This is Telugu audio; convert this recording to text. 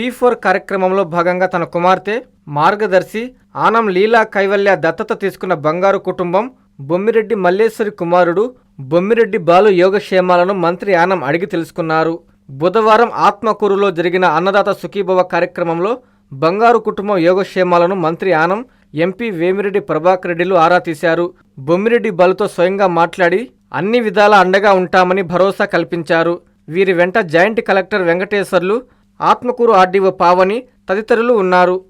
పీ ఫోర్ కార్యక్రమంలో భాగంగా తన కుమార్తె మార్గదర్శి ఆనం లీలా కైవల్య దత్తత తీసుకున్న బంగారు కుటుంబం బొమ్మిరెడ్డి మల్లేశ్వరి కుమారుడు బొమ్మిరెడ్డి బాలు యోగక్షేమాలను మంత్రి ఆనం అడిగి తెలుసుకున్నారు. బుధవారం ఆత్మకూరులో జరిగిన అన్నదాత సుఖీభవ కార్యక్రమంలో బంగారు కుటుంబం యోగక్షేమాలను మంత్రి ఆనం ఎంపీ వేమిరెడ్డి ప్రభాకర్ రెడ్డిలు ఆరా తీశారు. బొమ్మిరెడ్డి బాలుతో స్వయంగా మాట్లాడి అన్ని విధాల అండగా ఉంటామని భరోసా కల్పించారు. వీరి వెంట joint collector Venkateswarlu Atmakur RDO Pavani తదితరులు ఉన్నారు.